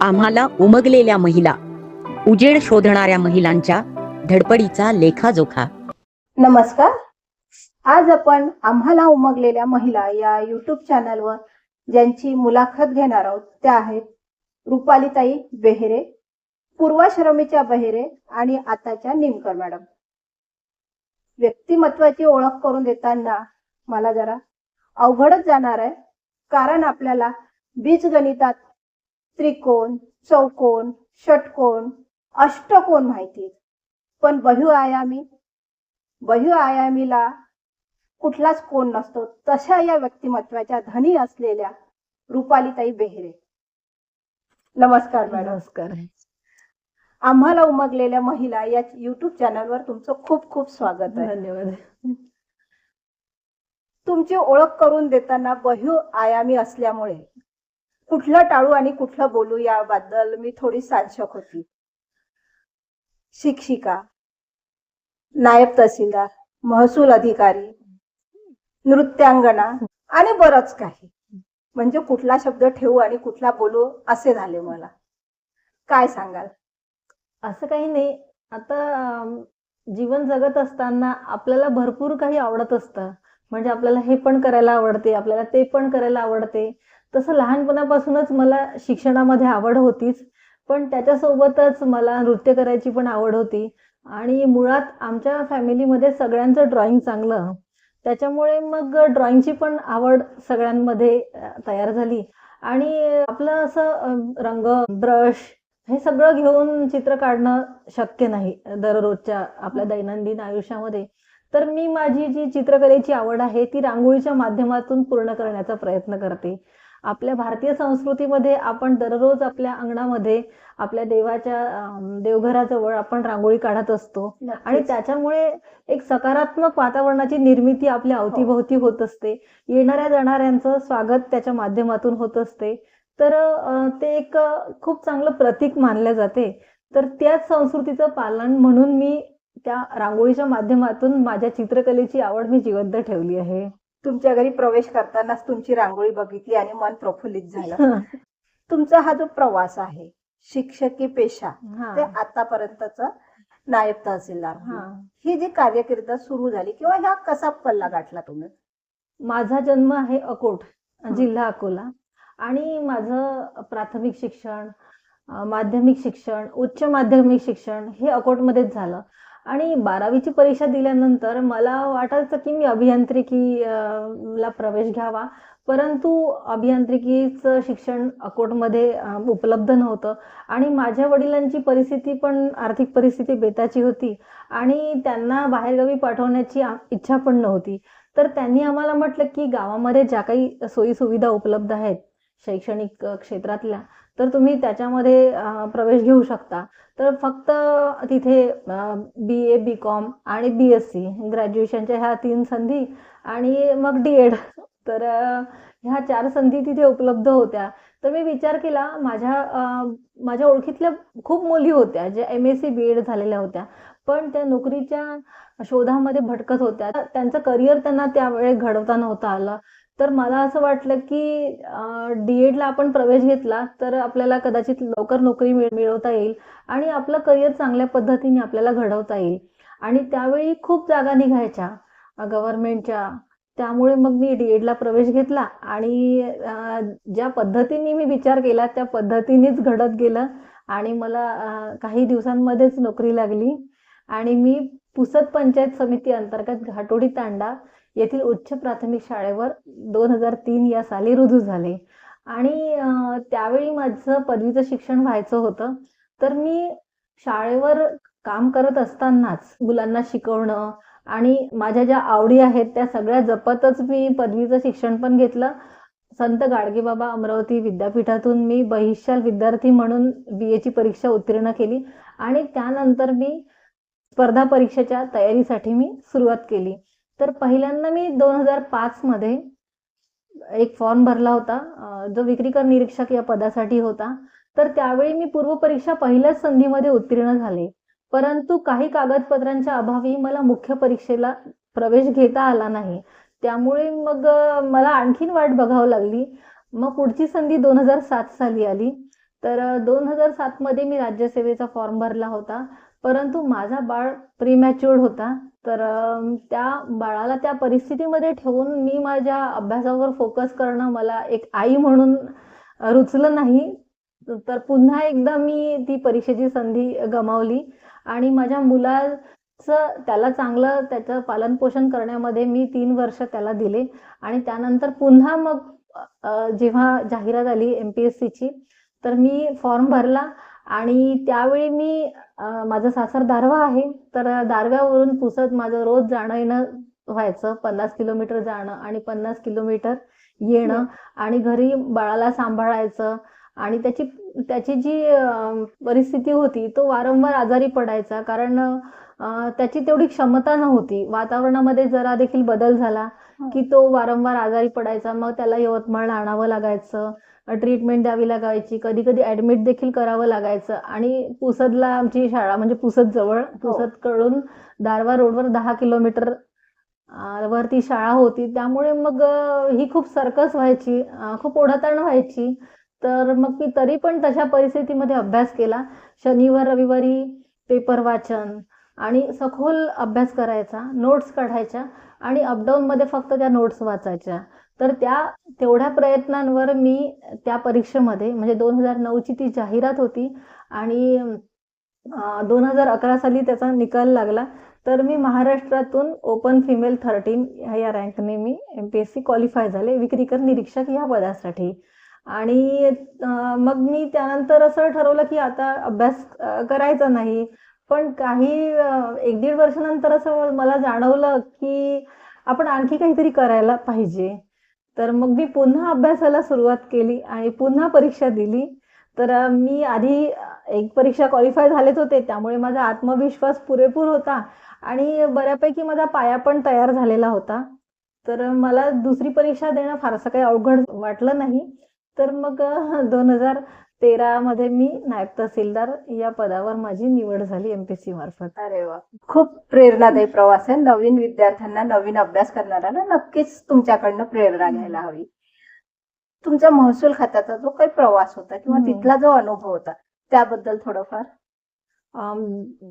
आम्हाला उमगलेल्या महिला उजेड शोधणाऱ्या महिलांच्या धडपडीचा लेखाजोखा. नमस्कार. आज आपण आम्हाला उमगलेल्या महिला या युट्यूब चॅनलवर ज्यांची मुलाखत घेणार आहोत त्या आहेत रुपालीताई बेहेरे पूर्वाश्रमीच्या बहिरे आणि आताच्या निमकर मॅडम. व्यक्तिमत्वाची ओळख करून देताना मला जरा अवघडच जाणार आहे कारण आपल्याला बीजगणितात त्रिकोण चौकोन षटकोन अष्टकोन माहिती. पण बहुआयामी बहुआयामीला कुठलाच कोण नसतो तशा या व्यक्तिमत्वाच्या धनी असलेल्या रुपालीताई बेहरे. नमस्कार मॅडम. नमस्कार. आम्हाला उमगलेल्या महिला या युट्यूब चॅनलवर तुमचं खूप खूप स्वागत आहे. धन्यवाद. तुमची ओळख करून देताना बहुआयामी असल्यामुळे कुठलं टाळू आणि कुठलं बोलू याबद्दल मी थोडी साशक होती. शिक्षिका नायब तहसीलदार महसूल अधिकारी नृत्यांगना आणि बरंच काही. म्हणजे कुठला शब्द ठेवू आणि कुठला बोलू असे झाले मला. काय सांगाल? असं काही नाही. आता जीवन जगत असताना आपल्याला भरपूर काही आवडत असतं. म्हणजे आपल्याला हे पण करायला आवडते आपल्याला ते पण करायला आवडते. तसं लहानपणापासूनच मला शिक्षणामध्ये आवड होतीच पण त्याच्यासोबतच मला नृत्य करायची पण आवड होती. आणि मुळात आमच्या फॅमिलीमध्ये सगळ्यांचं ड्रॉइंग चांगलं. त्याच्यामुळे मग ड्रॉइंगची पण आवड सगळ्यांमध्ये तयार झाली. आणि आपलं असं रंग ब्रश हे सगळं घेऊन चित्र काढणं शक्य नाही दररोजच्या आपल्या दैनंदिन आयुष्यामध्ये. तर मी माझी जी चित्रकलेची आवड आहे ती रांगोळीच्या माध्यमातून पूर्ण करण्याचा प्रयत्न करते. आपल्या भारतीय संस्कृतीमध्ये आपण दररोज आपल्या अंगणामध्ये आपल्या देवाच्या देवघराजवळ आपण रांगोळी काढत असतो. आणि त्याच्यामुळे एक सकारात्मक वातावरणाची निर्मिती आपल्या अवतीभोवती होत असते. येणाऱ्या जाणाऱ्यांचं स्वागत त्याच्या माध्यमातून होत असते. तर ते एक खूप चांगलं प्रतीक मानले जाते. तर त्याच संस्कृतीचं पालन म्हणून मी त्या रांगोळीच्या माध्यमातून माझ्या चित्रकलेची आवड मी जिवंत ठेवली आहे. तुमच्या घरी प्रवेश करतानाच तुमची रांगोळी बघितली आणि मन प्रफुल्लित झालं. तुमचा हा जो प्रवास आहे शिक्षकी पेशा ते आतापर्यंतचा नायब तहसीलदार. हा. जी कारकीर्द सुरू झाली किंवा ह्या कसा पल्ला गाठला तुम्ही? माझा जन्म आहे अकोट जिल्हा अकोला. आणि माझं प्राथमिक शिक्षण माध्यमिक शिक्षण उच्च माध्यमिक शिक्षण हे अकोटमध्येच झालं. आणि बारावीची परीक्षा दिल्यानंतर मला वाटायचं की मी अभियांत्रिकी ला प्रवेश घ्यावा. परंतु अभियांत्रिकीचं शिक्षण अकोटमध्ये उपलब्ध नव्हतं. आणि माझ्या वडिलांची परिस्थिती पण आर्थिक परिस्थिती बेताची होती. आणि त्यांना बाहेरगावी पाठवण्याची इच्छा पण नव्हती. तर त्यांनी आम्हाला म्हटलं की गावामध्ये ज्या काही सोयीसुविधा उपलब्ध आहेत शैक्षणिक क्षेत्रातल्या तर तुम्ही त्याच्यामध्ये प्रवेश घेऊ शकता. तर फक्त तिथे बी ए बी कॉम आणि बी एस सी ग्रॅज्युएशनच्या ह्या तीन संधी आणि मग डी एड तर ह्या चार संधी तिथे उपलब्ध होत्या. तर मी विचार केला माझ्या माझ्या ओळखीतल्या खूप मुली होत्या ज्या M S C B Ed झालेल्या होत्या. पण त्या नोकरीच्या शोधामध्ये भटकत होत्या. त्यांचं करिअर त्यांना त्यावेळेस घडवता नव्हतं आलं. तर मला असं वाटलं की डी एडला आपण प्रवेश घेतला तर आपल्याला कदाचित लवकर नोकरी मिळवता येईल आणि आपलं करिअर चांगल्या पद्धतीने आपल्याला घडवता येईल. आणि त्यावेळी खूप जागा निघायच्या गव्हर्नमेंटच्या. त्यामुळे मग मी डी एडला प्रवेश घेतला आणि ज्या पद्धतीने मी विचार केला त्या पद्धतीनेच घडत गेलं आणि मला काही दिवसांमध्येच नोकरी लागली. आणि मी पुसद पंचायत समिती अंतर्गत घाटोडी तांडा येथील उच्च प्राथमिक शाळेवर दोन हजार तीन या साली रुजू झाले. आणि त्यावेळी माझं पदवीचं शिक्षण व्हायचं होतं. तर मी शाळेवर काम करत असतानाच मुलांना शिकवणं आणि माझ्या ज्या आवडी आहेत त्या सगळ्या जपतच मी पदवीचं शिक्षण पण घेतलं. संत गाडगेबाबा अमरावती विद्यापीठातून मी बहिशाल विद्यार्थी म्हणून बी एची परीक्षा उत्तीर्ण केली आणि त्यानंतर मी स्पर्धा परीक्षेच्या तयारीसाठी मी सुरुवात केली. तर पहिल्यांदा मी दोन हजार पाचमध्ये एक फॉर्म भरला होता जो विक्रीकर निरीक्षक या पदासाठी होता. तर त्यावेळी मी पूर्वपरीक्षा पहिल्याच संधीमध्ये उत्तीर्ण झाले. परंतु काही कागदपत्रांच्या अभावी मला मुख्य परीक्षेला प्रवेश घेता आला नाही. त्यामुळे मग मला आणखीन वाट बघावं लागली. मग पुढची संधी दोन हजार सात साली आली. तर दोन हजार सातमध्ये मी राज्यसेवेचा फॉर्म भरला होता. परंतु माझा बाळ प्रीमॅच्युअर्ड होता. तर त्या बाळाला त्या परिस्थितीमध्ये ठेवून मी माझ्या अभ्यासावर फोकस करणं मला एक आई म्हणून रुचलं नाही. तर पुन्हा एकदा मी ती परीक्षेची संधी गमावली आणि माझ्या मुलाचं त्याला चांगलं त्याचं पालनपोषण करण्यामध्ये मी तीन वर्ष त्याला दिले आणि त्यानंतर पुन्हा मग जेव्हा जाहिरात आली एम पी एस सीची तर मी फॉर्म भरला आणि त्यावेळी मी माझं सासर दारवा आहे तर दारव्यावरून पुसत माझं रोज जाणं येणं व्हायचं पन्नास किलोमीटर जाणं आणि पन्नास किलोमीटर येणं आणि घरी बाळाला सांभाळायचं आणि त्याची त्याची जी परिस्थिती होती तो वारंवार आजारी पडायचा. कारण त्याची तेवढी क्षमता नव्हती. वातावरणामध्ये जरा देखील बदल झाला की तो वारंवार आजारी पडायचा. मग त्याला यवतमाळला आणावं लागायचं. ट्रीटमेंट द्यावी लागायची. कधी कधी ऍडमिट देखील करावं लागायचं. आणि पुसदला आमची शाळा म्हणजे पुसद जवळ पुसदकडून दारवा रोडवर दहा किलोमीटर वरती शाळा होती. त्यामुळे मग ही खूप सर्कस व्हायची खूप ओढाताण व्हायची. तर मग मी तरी पण तशा परिस्थितीमध्ये अभ्यास केला. शनिवार रविवारी पेपर वाचन आणि सखोल अभ्यास करायचा नोट्स काढायच्या आणि अपडाऊनमध्ये फक्त त्या नोट्स वाचायच्या. तर त्या तेवढ्या प्रयत्नांवर मी त्या परीक्षेमध्ये म्हणजे दोन हजार नऊची ती जाहिरात होती आणि दोन हजार अकरा साली त्याचा निकाल लागला तर मी महाराष्ट्रातून ओपन फिमेल थर्टीन या रँकने मी M P S C qualify झाले विक्रीकर निरीक्षक या पदासाठी. आणि मग मी त्यानंतर असं ठरवलं की आता अभ्यास करायचा नाही. पण काही एक दीड वर्षानंतर असं मला जाणवलं की आपण आणखी काहीतरी करायला पाहिजे. तर मग मी पुन्हा अभ्यासाला सुरुवात केली आणि पुन्हा परीक्षा दिली. तर मी आधी एक परीक्षा क्वालिफाय झालेच होते. त्यामुळे माझा आत्मविश्वास पुरेपूर होता आणि बऱ्यापैकी माझा पाया पण तयार झालेला होता. तर मला दुसरी परीक्षा देणं फारसं काही अवघड वाटलं नाही. तर मग दोन हजार तेरामध्ये मी नायब तहसीलदार या पदावर माझी निवड झाली एमपीसी मार्फत. अरे वा. खूप प्रेरणादायी प्रवास आहे. नवीन विद्यार्थ्यांना नवीन अभ्यास करणाऱ्यांना नक्कीच तुमच्याकडनं प्रेरणा घ्यायला हवी. तुमचा महसूल खात्याचा जो काही प्रवास होता किंवा. तिथला जो अनुभव होता त्याबद्दल थोडंफार.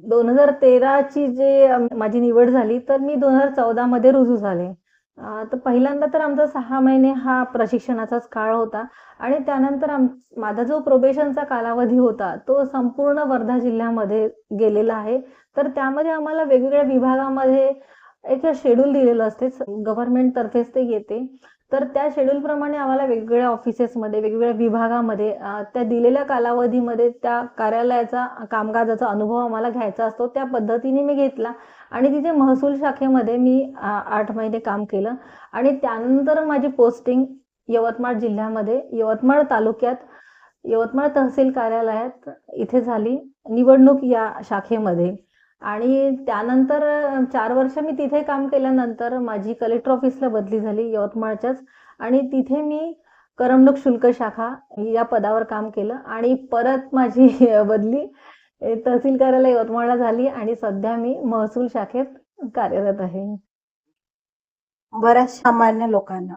दोन हजार तेराची जे माझी निवड झाली तर मी दोन हजार चौदा मध्ये रुजू झाले. तर पहिल्यांदा तर आमचा सहा महिने हा प्रशिक्षणाचाच काळ होता आणि त्यानंतर आम माझा जो प्रोबेशनचा कालावधी होता तो संपूर्ण वर्धा जिल्ह्यामध्ये गेलेला आहे. तर त्यामध्ये आम्हाला वेगवेगळ्या विभागामध्ये एक शेड्यूल दिलेलं असते गव्हर्नमेंट तर्फेच ते येते. तर त्या शेड्यूल प्रमाणे आम्हाला वेगवेगळ्या ऑफिसेसमध्ये वेगवेगळ्या विभागामध्ये त्या दिलेल्या कालावधीमध्ये त्या कार्यालयाचा कामकाजाचा अनुभव आम्हाला घ्यायचा असतो. त्या पद्धतीने मी घेतला. आणि तिथे महसूल शाखेमध्ये मी आठ महिने काम केलं. आणि त्यानंतर माझी पोस्टिंग यवतमाळ जिल्ह्यामध्ये यवतमाळ तालुक्यात यवतमाळ तहसील कार्यालयात इथे झाली. निवडणूक या शाखेमध्ये. आणि त्यानंतर चार वर्ष मी तिथे काम केल्यानंतर माझी कलेक्टर ऑफिसला बदली झाली यवतमाळच्याच. आणि तिथे मी करमणूक शुल्क शाखा या पदावर काम केलं. आणि परत माझी बदली. तहसील कार्यालय यवतमाळला झाली आणि सध्या मी महसूल शाखेत कार्यरत आहे. बऱ्याच सामान्य लोकांना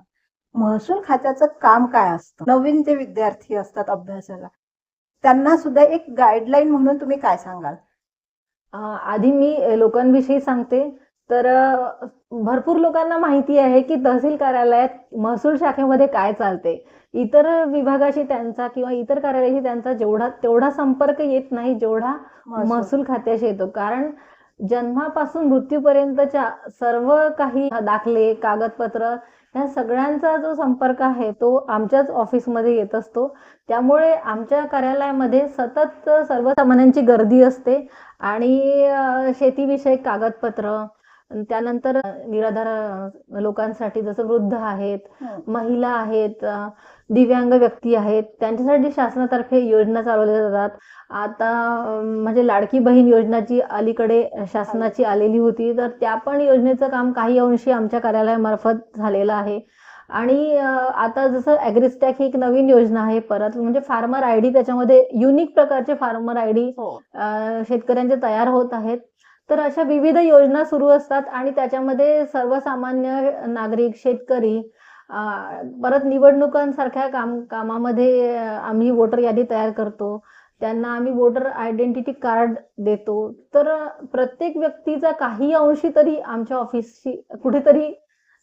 महसूल खात्याचं काम काय असतं? नवीन जे विद्यार्थी असतात अभ्यासाला त्यांना सुद्धा एक गाईडलाईन म्हणून तुम्ही काय सांगाल? आधी मी लोकांविषयी सांगते. तर भरपूर लोकांना माहिती आहे की तहसील कार्यालयात महसूल शाखेमध्ये काय चालते. इतर विभागाशी त्यांचा किंवा इतर कार्यालयाशी त्यांचा जेवढा तेवढा संपर्क येत नाही जेवढा महसूल. खात्याशी येतो. कारण जन्मापासून मृत्यूपर्यंतच्या सर्व काही दाखले कागदपत्र ह्या सगळ्यांचा जो संपर्क आहे तो आमच्याच ऑफिसमध्ये येत असतो. त्यामुळे आमच्या कार्यालयामध्ये सतत सर्वसामान्यांची गर्दी असते आणि शेतीविषयक कागदपत्र त्यानंतर निराधार लोकांसाठी जसं वृद्ध आहेत हं. महिला आहेत दिव्यांग व्यक्ती आहेत त्यांच्यासाठी शासनातर्फे योजना चालवल्या जातात. आता म्हणजे लाडकी बहीण योजना जी अलीकडे शासनाची आलेली होती तर त्या पण योजनेचं काम काही अंशी आमच्या कार्यालयामार्फत झालेलं आहे. आणि आता जसं ॲग्रिस्टॅक ही एक नवीन योजना आहे परत म्हणजे फार्मर आय डी त्याच्यामध्ये युनिक प्रकारचे फार्मर आय डी हो. शेतकऱ्यांचे तयार होत आहेत. तर अशा विविध योजना सुरू असतात आणि त्याच्यामध्ये सर्वसामान्य नागरिक शेतकरी परत निवडणुकांसारख्या काम कामामध्ये आम्ही वोटर यादी तयार करतो. त्यांना आम्ही वोटर आयडेंटिटी कार्ड देतो. तर प्रत्येक व्यक्तीचा काही अंशी तरी आमच्या ऑफिसशी कुठेतरी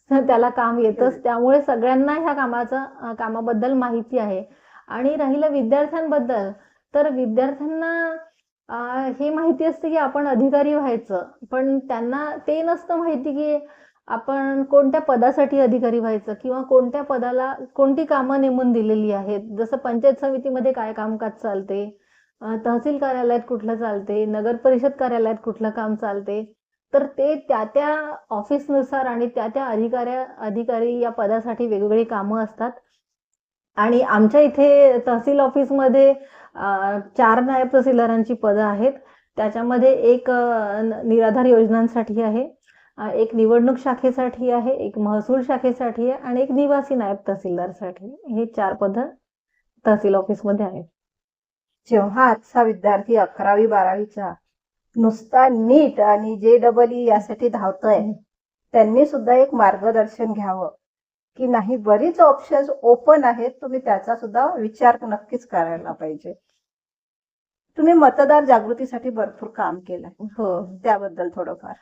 त्याला काम येतच. त्यामुळे सगळ्यांना ह्या कामाचा कामाबद्दल माहिती आहे. आणि राहिलं विद्यार्थ्यांबद्दल तर विद्यार्थ्यांना हे माहिती असते की आपण अधिकारी व्हायचं पण त्यांना ते नसतं माहिती की आपण कोणत्या पदासाठी अधिकारी व्हायचं किंवा कोणत्या पदाला कोणती कामं नेमून दिलेली आहेत. जसं पंचायत समितीमध्ये काय कामकाज चालते तहसील कार्यालयात कुठलं चालते नगर परिषद कार्यालयात कुठलं काम चालते. तर ते त्या त्या ऑफिसनुसार आणि त्या त्या अधिकाऱ्या अधिकारी या पदासाठी वेगवेगळी कामं असतात. आणि आमच्या इथे तहसील ऑफिसमध्ये चार नायब तहसीलदारांची पदं आहेत. त्याच्यामध्ये एक निराधार योजनांसाठी आहे. एक निवडणूक शाखेसाठी आहे एक महसूल शाखेसाठी आहे आणि एक निवासी नायब तहसीलदारसाठी हे चार पदं तहसील ऑफिसमध्ये आहेत. जेव्हा आजचा विद्यार्थी अकरावी बारावीचा नुसता नीट आणि जे डबल ई यासाठी धावतोय त्यांनी सुद्धा एक मार्गदर्शन घ्यावं. की नाही बरीच ऑप्शन्स ओपन आहेत. तुम्ही त्याचा सुद्धा विचार नक्कीच करायला पाहिजे. तुम्ही मतदार जागृतीसाठी भरपूर काम केलंय. हो. त्याबद्दल थोडंफार.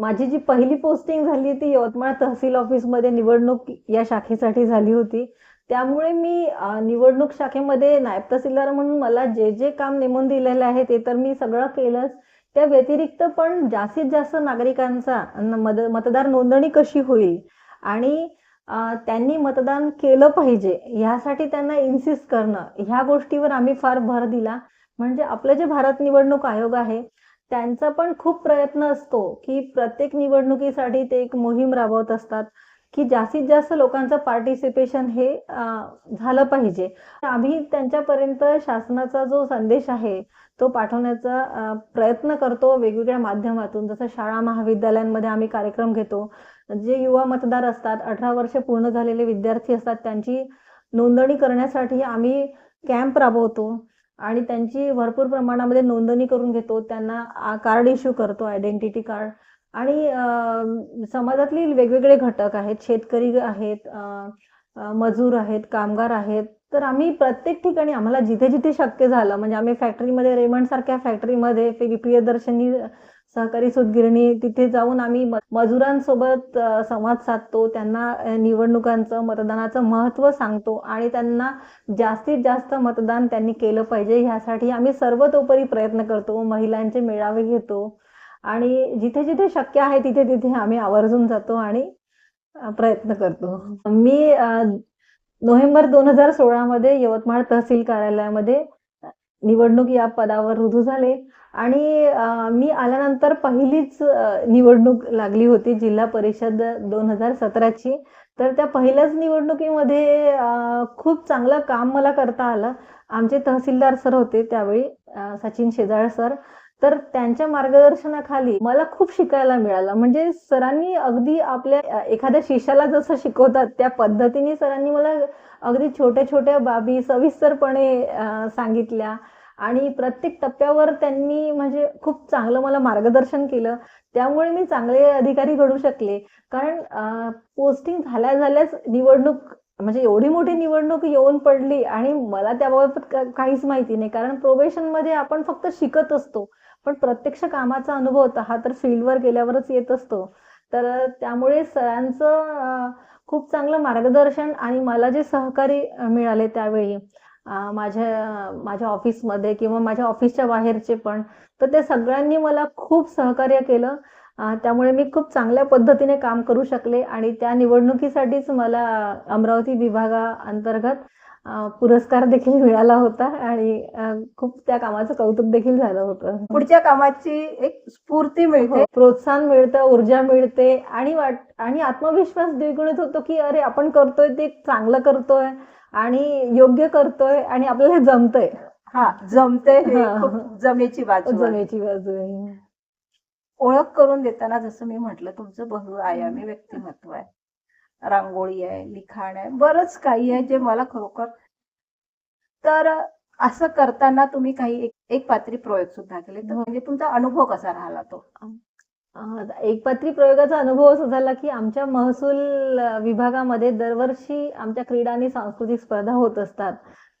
माझी जी पहिली पोस्टिंग झाली ती यवतमाळ तहसील ऑफिसमध्ये निवडणूक या शाखेसाठी झाली होती. त्यामुळे मी निवडणूक शाखेमध्ये नायब तहसीलदार म्हणून मला जे जे काम नेमून दिलेलं आहे ते तर मी सगळं केलंच. त्या व्यतिरिक्त पण जास्तीत जास्त नागरिकांचा मतदार नोंदणी कशी होईल? आणि त्यांनी मतदान केलं पाहिजे. ह्यासाठी त्यांना इन्सिस्ट करणं. ह्या गोष्टीवर आम्ही फार भर दिला. म्हणजे आपलं जे भारत निवडणूक आयोग आहे त्यांचा पण खूप प्रयत्न असतो की प्रत्येक निवडणुकीसाठी ते एक मोहीम राबवत असतात की जास्तीत जास्त लोकांचं पार्टिसिपेशन हे झालं पाहिजे. आम्ही त्यांच्यापर्यंत शासनाचा जो संदेश आहे तो पाठवण्याचा प्रयत्न करतो. वेगवेगळ्या माध्यमातून जसं शाळा महाविद्यालयांमध्ये आम्ही कार्यक्रम घेतो. जे युवा मतदार असतात अठरा वर्ष पूर्ण झालेले विद्यार्थी असतात त्यांची नोंदणी करण्यासाठी आम्ही कॅम्प राबवतो आणि त्यांची भरपूर प्रमाणामध्ये नोंदणी करून घेतो. त्यांना कार्ड इश्यू करतो आयडेंटिटी कार्ड आणि समाजातील वेगवेगळे घटक आहेत. शेतकरी आहेत मजूर आहेत कामगार आहेत. तर आम्ही प्रत्येक ठिकाणी आम्हाला जिथे जिथे शक्य झालं म्हणजे आम्ही फॅक्टरीमध्ये रेमंड सारख्या फॅक्टरीमध्ये प्रियदर्शनी सहकारी सुतगिरणी तिथे जाऊन आम्ही मजुरांसोबत संवाद साधतो. त्यांना निवडणुकांचं मतदानाचं महत्त्व सांगतो आणि त्यांना जास्तीत जास्त मतदान त्यांनी केलं पाहिजे. ह्यासाठी आम्ही सर्वतोपरी प्रयत्न करतो. महिलांचे मेळावे घेतो आणि जिथे जिथे शक्य आहे तिथे तिथे आम्ही आवर्जून जातो आणि प्रयत्न करतो. मी नोव्हेंबर दोन हजार सोळामध्ये यवतमाळ तहसील कार्यालयामध्ये निवडणूक या पदावर रुजू झाले. आणि मी आल्यानंतर पहिलीच निवडणूक लागली होती जिल्हा परिषद दोन हजार सतराची. तर त्या पहिल्याच निवडणुकीमध्ये खूप चांगलं काम मला करता आलं. आमचे तहसीलदार सर होते त्यावेळी सचिन शेजाळ सर. तर त्यांच्या मार्गदर्शनाखाली मला खूप शिकायला मिळालं. म्हणजे सरांनी अगदी आपल्या एखाद्या शिष्याला जसं शिकवतात त्या पद्धतीने सरांनी मला अगदी छोट्या छोट्या बाबी सविस्तरपणे सांगितल्या. आणि प्रत्येक टप्प्यावर त्यांनी म्हणजे खूप चांगलं मला मार्गदर्शन केलं. त्यामुळे मी चांगले अधिकारी घडू शकले. कारण पोस्टिंग झाल्या झाल्याच निवडणूक म्हणजे एवढी मोठी निवडणूक येऊन पडली आणि मला त्याबाबत काहीच माहिती नाही. कारण प्रोबेशनमध्ये आपण फक्त शिकत असतो. पण प्रत्यक्ष कामाचा अनुभव होता. हा तर फील्डवर गेल्यावरच येत असतो. तर त्यामुळे सरांचं खूप चांगलं मार्गदर्शन आणि मला जे सहकारी मिळाले त्यावेळी. माझ्या माझ्या ऑफिसमध्ये किंवा माझ्या ऑफिसच्या बाहेरचे पण. तर ते सगळ्यांनी मला खूप सहकार्य केलं. त्यामुळे मी खूप चांगल्या पद्धतीने काम करू शकले आणि त्या निवडणुकीसाठीच मला अमरावती विभागाअंतर्गत अं, पुरस्कार देखील मिळाला होता आणि खूप त्या कामाचं कौतुक देखील झालं होतं. पुढच्या कामाची एक स्फूर्ती मिळते. हो, प्रोत्साहन मिळतं ऊर्जा मिळते आणि वाट आणि आत्मविश्वास द्विगुणित होतो की अरे आपण करतोय ते चांगलं करतोय. आणि योग्य करतोय आणि आपल्याला जमतंय. हा जमते जमेची बाजू. जमेची बाजू आहे. ओळख करून देताना जसं मी म्हटलं तुमचं बहुआयामी व्यक्तिमत्व आहे. रांगोळी आहे लिखाण आहे बरंच काही आहे जे मला खरोखर तर असं करताना तुम्ही काही एक, एक पात्री प्रयोग सुद्धा केले. तर हो. म्हणजे तुमचा अनुभव कसा राहिला तो? एकपात्री प्रयोगाचा अनुभव असा झाला की आमच्या महसूल विभागामध्ये दरवर्षी आमच्या क्रीडा आणि सांस्कृतिक स्पर्धा होत असतात.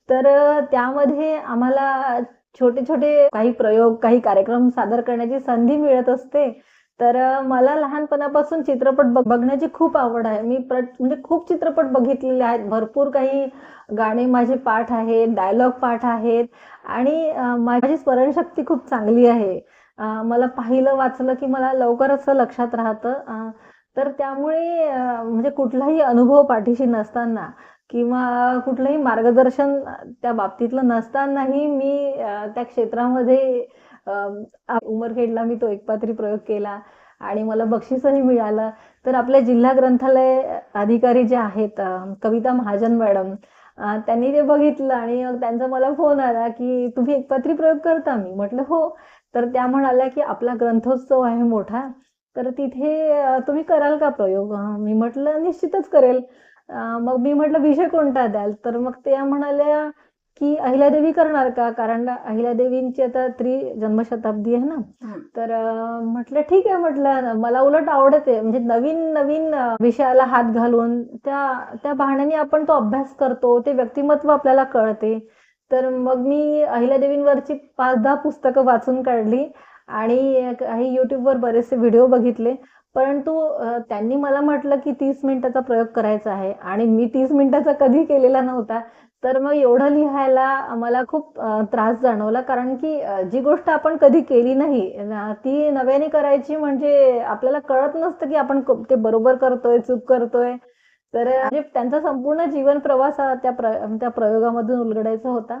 तर त्यामध्ये आम्हाला छोटे छोटे काही प्रयोग काही कार्यक्रम सादर करण्याची संधी मिळत असते. तर मला लहानपणापासून चित्रपट बघण्याची खूप आवड आहे. मी म्हणजे खूप चित्रपट बघितलेले आहेत. भरपूर काही गाणे माझे पाठ आहेत डायलॉग पाठ आहेत. आणि माझी स्मरणशक्ती खूप चांगली आहे. मला पाहिलं वाचलं की मला लवकरच लक्षात राहतं. तर त्यामुळे म्हणजे कुठलाही अनुभव पाठीशी नसताना किंवा कुठलंही मार्गदर्शन त्या बाबतीतलं नसतानाही मी त्या क्षेत्रामध्ये उमरखेडला मी तो एकपात्री प्रयोग केला आणि मला बक्षीसही मिळालं. तर आपल्या जिल्हा ग्रंथालय अधिकारी जे आहेत कविता महाजन मॅडम त्यांनी ते बघितलं आणि त्यांचा मला फोन आला की तुम्ही एकपात्री प्रयोग करता? मी म्हटलं हो. तर त्या म्हणाल्या की आपला ग्रंथोत्सव आहे मोठा तर तिथे तुम्ही कराल का प्रयोग? मी म्हटलं निश्चितच करेल. मग मी म्हटलं विषय कोणता द्याल? तर मग त्या म्हणाल्या की अहिल्यादेवी करणार का? कारण अहिल्यादेवींची आता त्रि जन्मशताब्दी आहे ना. तर म्हटलं ठीक आहे म्हटलं मला उलट आवडते म्हणजे नवीन नवीन विषयाला हात घालून त्या त्या बहाण्याने आपण तो अभ्यास करतो ते व्यक्तिमत्व आपल्याला कळते. तर मग मी अहिल्यादेवींवरची पाच दहा पुस्तकं वाचून काढली आणि काही युट्यूबवर बरेचसे व्हिडिओ बघितले. परंतु त्यांनी मला म्हटलं की तीस मिनिटाचा प्रयोग करायचा आहे आणि मी तीस मिनिटाचा कधी केलेला नव्हता. तर मग एवढं लिहायला मला खूप त्रास जाणवला कारण की जी गोष्ट आपण कधी केली नाही ती नव्याने करायची म्हणजे आपल्याला कळत नसतं की आपण ते बरोबर करतोय चूक करतोय. तर म्हणजे त्यांचा संपूर्ण जीवन प्रवास हा त्या प्र त्या प्रयोगामधून उलगडायचा होता.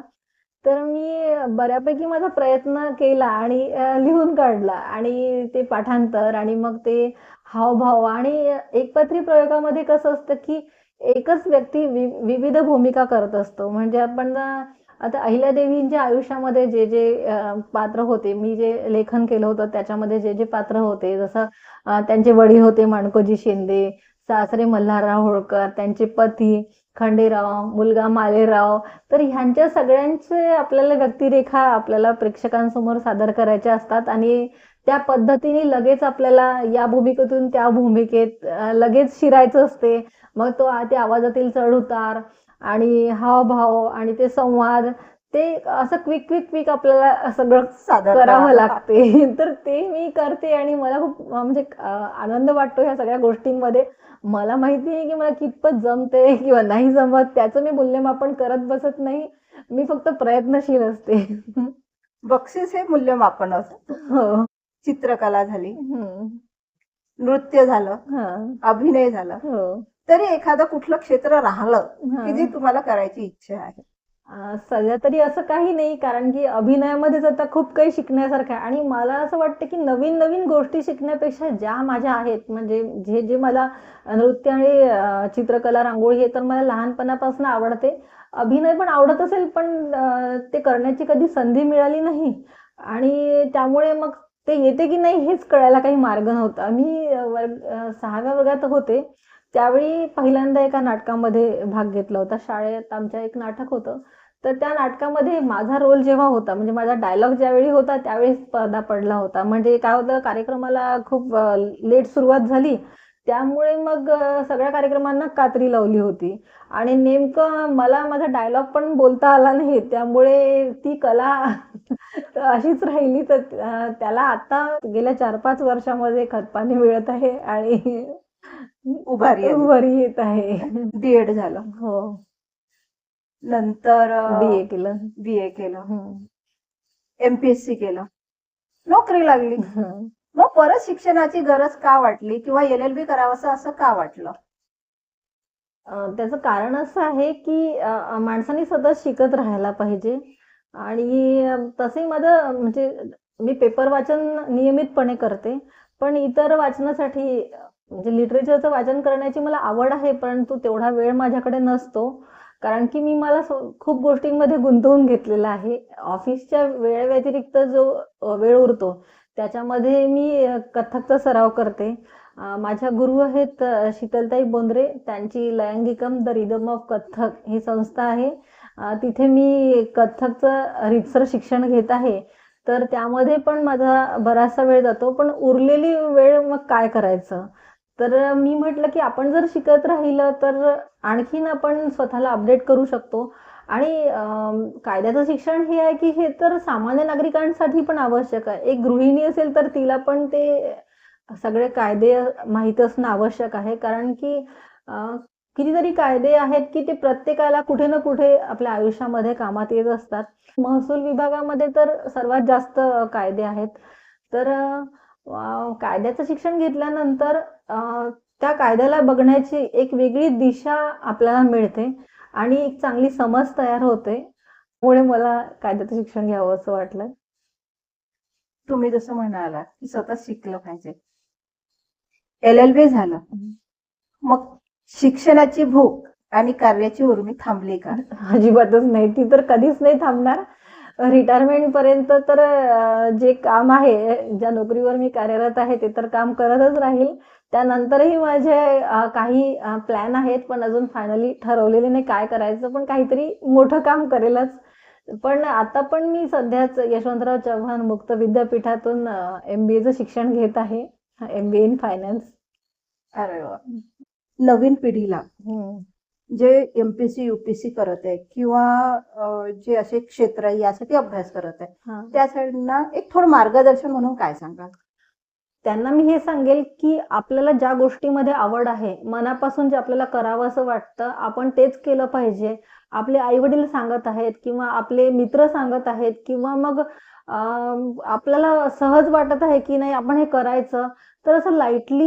तर मी बऱ्यापैकी माझा प्रयत्न केला आणि लिहून काढला आणि ते पाठांतर आणि मग ते हावभाव आणि एकपात्री प्रयोगामध्ये कसं असतं की एकच व्यक्ती विविध भूमिका करत असतो. म्हणजे आपण आता आता अहिल्यादेवींच्या आयुष्यामध्ये जे जे पात्र होते मी जे लेखन केलं होतं त्याच्यामध्ये जे जे पात्र होते जसं त्यांचे वडील होते माणकोजी शिंदे सासरे मल्हारराव होळकर त्यांचे पती खंडेराव मुलगा मालेराव. तर ह्यांच्या सगळ्यांचे आपल्याला व्यक्तिरेखा आपल्याला प्रेक्षकांसमोर सादर करायच्या असतात आणि त्या पद्धतीने लगेच आपल्याला या भूमिकेतून त्या भूमिकेत लगेच शिरायचं असते. मग तो त्या आवाजातील आवाजातील चढउतार आणि हावभाव आणि ते संवाद ते असं क्विक क्विक क्विक आपल्याला सगळं सादर करावं लागते. तर ते मी करते आणि मला खूप म्हणजे आनंद वाटतो ह्या सगळ्या गोष्टींमध्ये. मला माहिती आहे की मला कितपत जमते किंवा नाही जमत त्याचं मी मूल्यमापन करत बसत नाही. मी फक्त प्रयत्नशील असते. बक्षीस हे मूल्यमापन असतं. हो. चित्रकला झाली. नृत्य झालं. अभिनय झालं. हो. तरी एखादं कुठलं क्षेत्र राहिलं. की जे तुम्हाला करायची इच्छा आहे. सध्या तरी असं काही नाही कारण की अभिनयामध्येच आता खूप काही शिकण्यासारखं आहे. आणि मला असं वाटतं की नवीन नवीन गोष्टी शिकण्यापेक्षा ज्या माझ्या आहेत म्हणजे जे जे मला नृत्य आणि चित्रकला रांगोळी हे तर मला लहानपणापासून आवडते. अभिनय पण आवडत असेल पण ते करण्याची कधी संधी मिळाली नाही. आणि त्यामुळे मग ते येते की नाही हेच कळायला काही मार्ग नव्हता. मी वर्ग सहाव्या वर्गात होते. त्यावेळी पहिल्यांदा एका नाटकामध्ये भाग घेतला होता. शाळेत आमच्या एक नाटक होतं. तर त्या नाटकामध्ये माझा रोल जेव्हा होता म्हणजे माझा डायलॉग ज्यावेळी होता त्यावेळी स्पर्धा पडला होता. म्हणजे काय होतं कार्यक्रमाला खूप लेट सुरुवात झाली. त्यामुळे मग सगळ्या कार्यक्रमांना कात्री लावली होती. आणि नेमकं मला माझा डायलॉग पण बोलता आला नाही त्यामुळे ती कला अशीच राहिली. तर त्याला आता गेल्या चार पाच वर्षामध्ये खतपाणी मिळत आहे आणि उभारी. उभारी येत आहे. डीएड झालं. हो. नंतर बी ए केलं. बी ए केलं. एमपीएससी केलं. नोकरी लागली. मग परत शिक्षणाची गरज का वाटली किंवा एल एल बी करावंसं असं का वाटलं? त्याचं कारण असं आहे की माणसाने सतत शिकत राहायला पाहिजे. आणि अं, तसंही माझं म्हणजे मी पेपर वाचन नियमितपणे करते. पण इतर वाचनासाठी म्हणजे लिटरेचरचं वाचन करण्याची मला आवड आहे परंतु तेवढा वेळ माझ्याकडे नसतो. कारण की मी मला खूप गोष्टींमध्ये गुंतवून घेतलेला आहे. ऑफिसच्या वेळेव्यतिरिक्त जो वेळ उरतो त्याच्यामध्ये मी कथकचा कथ्थकचा सराव करते. माझ्या गुरु आहेत शीतलताई बोंद्रे. त्यांची Layangikam the rhythm of Kathak ही संस्था आहे. तिथे मी कथ्थकचं रीतसर शिक्षण घेत आहे. तर त्यामध्ये पण माझा बराचसा वेळ जातो. पण उरलेली वेळ मग काय करायचं? तर मी म्हटलं की आपण जर शिकत राहिलं तर आणखीन आपण स्वतःला अपडेट करू शकतो. आणि कायद्याचं शिक्षण हे आहे की हे तर सामान्य नागरिकांसाठी पण आवश्यक आहे. एक गृहिणी असेल तर तिला पण ते सगळे कायदे माहीत असणं आवश्यक आहे. कारण की कितीतरी कायदे आहेत की ते प्रत्येकाला कुठे ना कुठे आपल्या आयुष्यामध्ये कामात येत असतात. महसूल विभागामध्ये तर सर्वात जास्त कायदे आहेत. तर कायद्याचं शिक्षण घेतल्यानंतर त्या कायद्याला बघण्याची एक वेगळी दिशा आपल्याला मिळते आणि एक चांगली समज तयार होते. त्यामुळे मला कायद्याचं शिक्षण घ्यावं असं वाटलं. तुम्ही जसं म्हणाला की सतत शिकलं पाहिजे. एल एल बी झालं. मग शिक्षणाची भूक आणि कार्याची उर्मी थांबली का? अजिबातच नाही. ती तर कधीच नाही थांबणार. रिटायरमेंट पर्यंत तर जे काम आहे ज्या नोकरीवर मी कार्यरत आहे ते तर काम करतच राहील. त्यानंतरही माझे काही प्लॅन आहेत पण अजून फायनली ठरवलेले नाही काय करायचं पण काहीतरी मोठं काम करेलच. पण आता पण मी सध्याच यशवंतराव चव्हाण मुक्त विद्यापीठातून एम बी एचं शिक्षण घेत आहे. M B A in finance अरे नवीन पिढीला. जे एमपीसी युपीसी करत आहे किंवा जे असे क्षेत्र आहे यासाठी अभ्यास करत आहे. त्यासाठीना एक थोडं मार्गदर्शन म्हणून काय सांगाल? त्यांना मी हे सांगेल की आपल्याला ज्या गोष्टीमध्ये आवड आहे मनापासून जे आपल्याला करावं असं वाटतं आपण तेच केलं पाहिजे. आपले आई वडील सांगत आहेत किंवा आपले मित्र सांगत आहेत किंवा मग आपल्याला सहज वाटत आहे की नाही आपण हे करायचं. तर असं लाईटली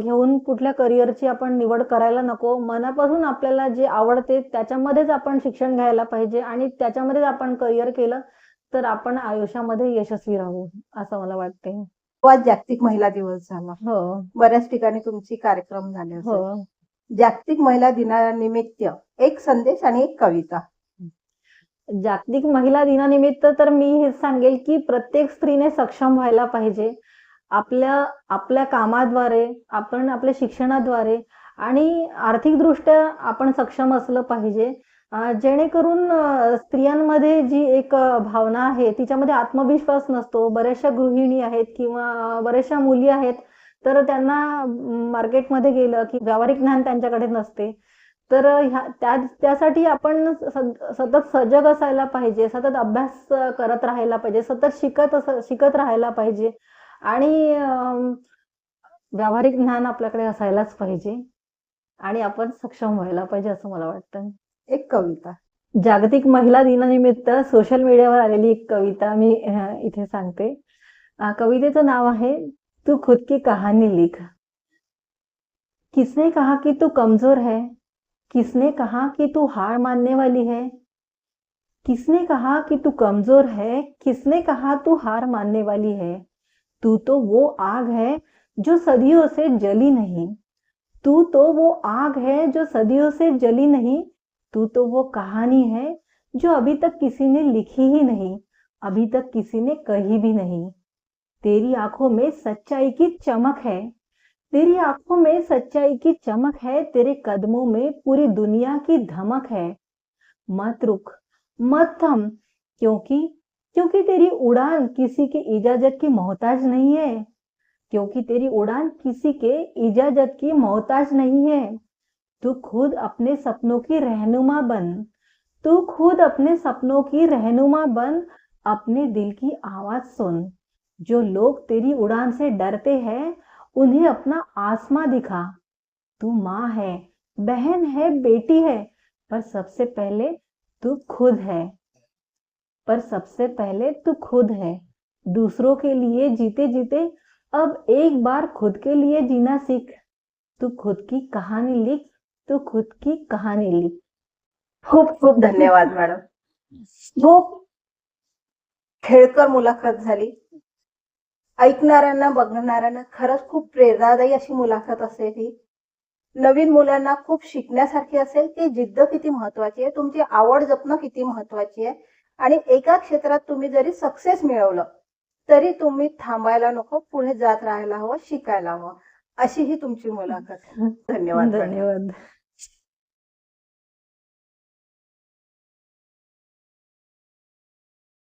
घेऊन कुठल्या करिअरची आपण निवड करायला नको. मनापासून आपल्याला जे आवडते त्याच्यामध्येच आपण शिक्षण घ्यायला पाहिजे आणि त्याच्यामध्येच आपण करिअर केलं तर आपण आयुष्यामध्ये यशस्वी राहू असं मला वाटते आज जागतिक महिला दिवस झाला. हो. बऱ्याच ठिकाणी तुमची कार्यक्रम झाले हो. जागतिक महिला दिनानिमित्त एक संदेश आणि एक कविता. जागतिक महिला दिनानिमित्त तर मी हे सांगेल की प्रत्येक स्त्रीने सक्षम व्हायला पाहिजे. आपल्या आपल्या कामाद्वारे आपण आपल्या शिक्षणाद्वारे आणि आर्थिकदृष्ट्या आपण सक्षम असलं पाहिजे. जेणेकरून स्त्रियांमध्ये जी एक भावना आहे तिच्यामध्ये आत्मविश्वास नसतो. बऱ्याचशा गृहिणी आहेत किंवा बऱ्याचशा मुली आहेत तर त्यांना मार्केटमध्ये गेलं की व्यावहारिक ज्ञान त्यांच्याकडे नसते. तर ह्या त्यासाठी आपण सतत सजग असायला पाहिजे सतत अभ्यास करत राहायला पाहिजे सतत शिकत अस शिकत राहायला पाहिजे. आणि व्यावहारिक ज्ञान आपल्याकडे असायलाच पाहिजे. आणि आपण सक्षम व्हायला पाहिजे असं मला वाटतं. एक कविता. जागतिक महिला दिनानिमित्त सोशल मीडियावर आलेली एक कविता मी इथे सांगते. कवितेचं नाव आहे तू खुद की कहानी लिख. किसने कहा कि तू कमजोर है? किसने कहा कि तू हार मानने वाली है? किसने कहा कि तू कमजोर है? किसने कहा तू हार मानने वाली है? तू तो वो आग है जो सदियों से जली नहीं। तू तो वो आग है जो सदियों से जली नहीं। तू तो वो कहानी है जो अभी तक किसी ने लिखी ही नहीं, अभी तक किसी ने कही भी नहीं। तेरी आँखों में सच्चाई की चमक है, तेरी आँखों में सच्चाई की चमक है, तेरे कदमों में पूरी दुनिया की धमक है। मत रुक, मत थम, क्योंकि क्योंकि तेरी उड़ान किसी की इजाज़त की मोहताज नहीं है। क्योंकि तेरी उड़ान किसी के इजाज़त की मोहताज नहीं है। तू खुद अपने सपनों की रहनुमा बन। तू खुद अपने सपनों की रहनुमा बन। अपने दिल की आवाज़ सुन। जो लोग तेरी उड़ान से डरते हैं, उन्हें अपना आसमां दिखा। तू माँ है, बहन है, बेटी है, पर सबसे पहले तू खुद है। पर सबसे पहले तू खुद है। दूसरों के लिए जीते जीते अब एक बार खुद के लिए जीना सीख। तू खुद की कहानी लिख तू खुद की कहानी लिख। खूप खूप धन्यवाद मॅडम. खूप खेळकर मुलाखत झाली. ऐकणाऱ्यांना बघणाऱ्यांना खरंच खूप प्रेरणादायी अशी मुलाखत असेल ही. नवीन मुलांना खूप शिकण्यासारखी असेल ती जिद्द किती महत्वाची आहे तुमची आवड जपणं किती महत्वाची आहे आणि एका क्षेत्रात तुम्ही जरी सक्सेस मिळवलं तरी तुम्ही थांबायला नको पुढे जात राहायला हवं शिकायला हवं. अशी ही तुमची मुलाखत. धन्यवाद. धन्यवाद.